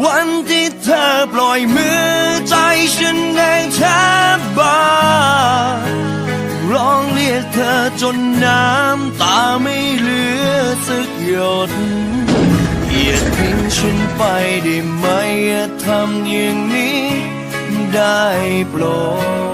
วันที่เธอปล่อยมือใจฉันเองแทบบ้าร้องเรียกเธอจนน้ำตาไม่เหลือสักหยดอย่าทิ้งฉันไปได้ไหมอย่าทำอย่างนี้ได้โปรด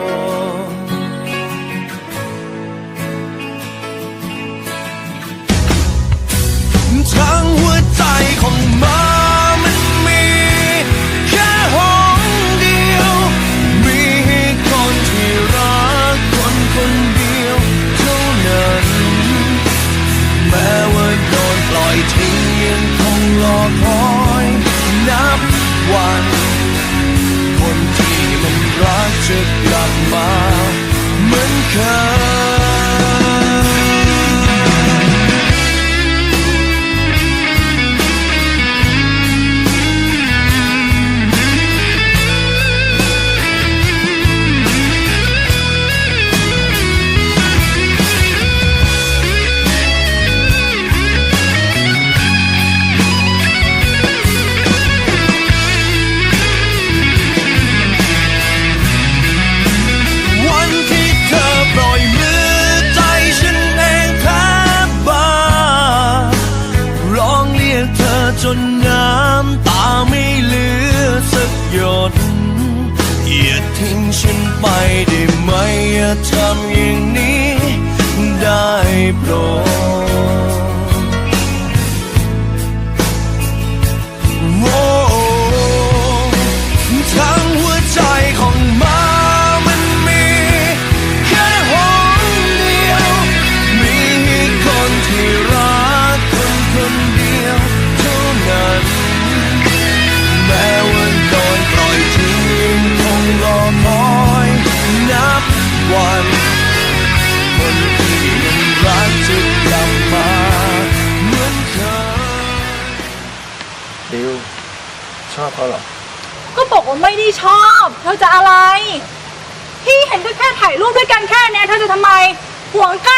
ไมอย่าทำอย่างนี้ได้โปรด ชอบเขาหรอ ก็บอกว่าไม่ได้ชอบเธอจะอะไร พี่เห็นก็แค่ถ่ายรูปด้วยกันแค่เนี้ยเธอจะทำไมห่วงก้า